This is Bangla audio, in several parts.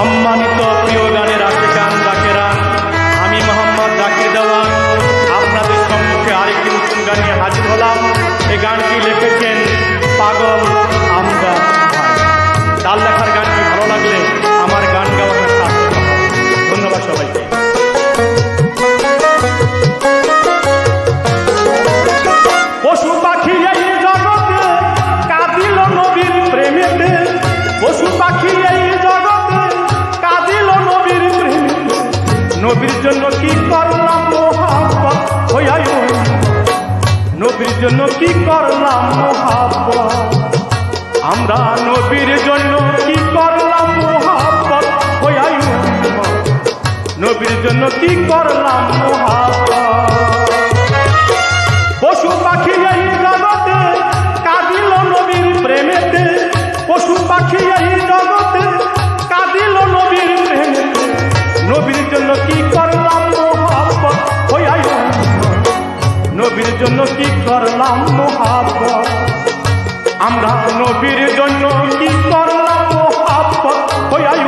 সম্মানিত প্রিয় গানের আশেকান ডাকেরা, আমি মোহাম্মদ জাকির দেওয়ান। আপনাদের সম্মুখে আরেকটি নতুন গান হাজির হলাম। এই গানটি লিখেছেন জন্য কি করলাম মোহাব্বত? আমরা নবীর জন্য কি করলাম মোহাব্বত? নবীর জন্য কি করলাম মোহাব্বত? পশু পাখি করলাম মোহাব্বত। আমরা নবীর জন্য কি করলাম মোহাব্বত? হইয়াই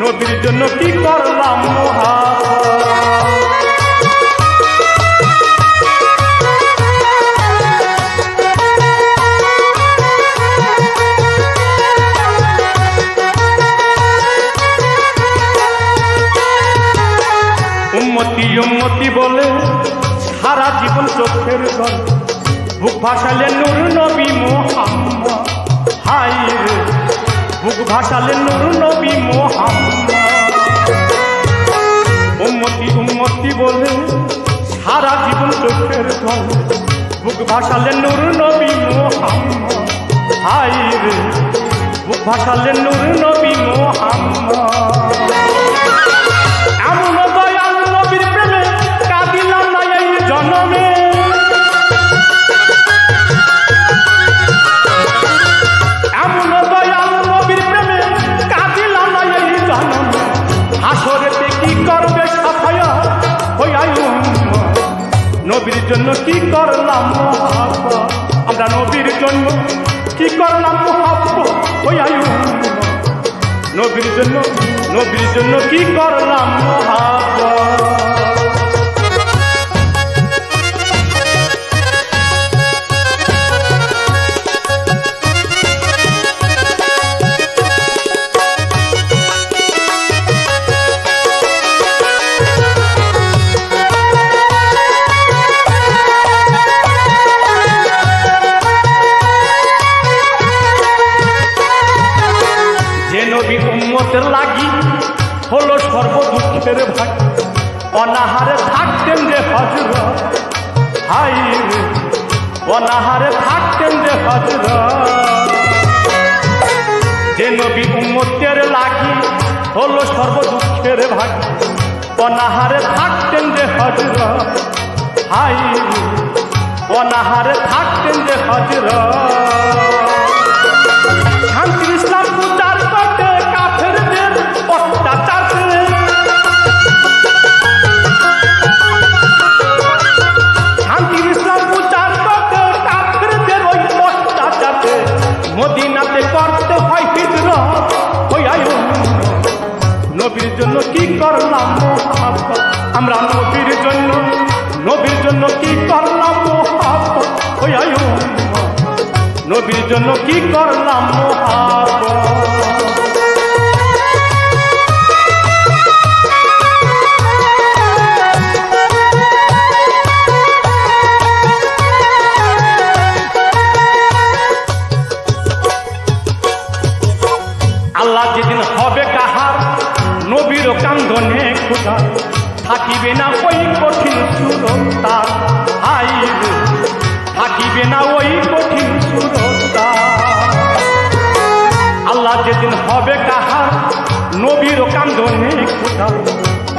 নবীর জন্য কি করলাম মোহাব্বত? চোখের গল বুক ভাসালে নূর নবী মোহাম্মদ। হাই বুক ভাসালে নূর নবী মোহাম্মদ। উন্মতি উন্মতি বলে সারা জীবন চোখের গল বুক ভাসালে নূর নবী মোহাম্মদ। হাই বুক ভাসালে নূর নবী নবীর জন্য কি করলাম আমরা নবীর জন্য কি করলাম নবীর জন্য নবীর জন্য কি করলাম মহাব্বত? দুঃখের ভাগ, অনাহারে থাকতেন যে হজর। হাই অনাহারে থাকতেন যে হজর। যে নবী উম্মতের লাগি হলো সর্ব দুঃখের ভাগ, অনাহারে থাকতেন যে হজর। হাই অনাহারে থাকতেন যে হজর। শান্তি ইসলাম আমরা নবীর জন্য নবীর জন্য কি করলাম নবীর জন্য কি করলাম আল্লাহ যেদিন হবে কাহার নবীর কান্দনে খুদা থাকিবে না ওই কঠিন সুরতা। হাই থাকিবে না ওই কঠিন সুরতা। আল্লাহ যেদিন হবে কাহার, নবীর কান্দনে কোথাও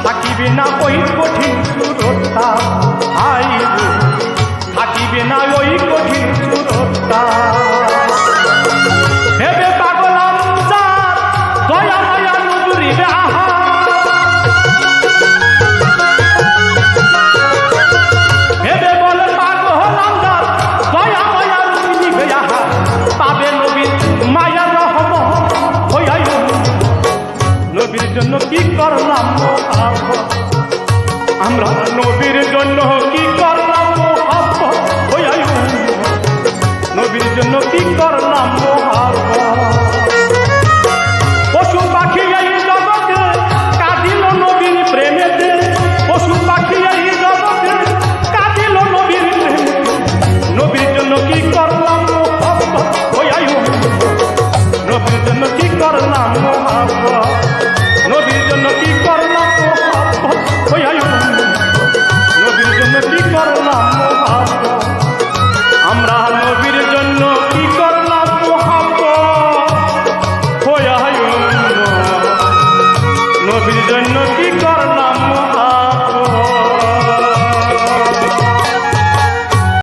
থাকিবে না ওই কঠিন সুরতার আমরা নবীর জন্য কি করলাম নবীর জন্য কি করলাম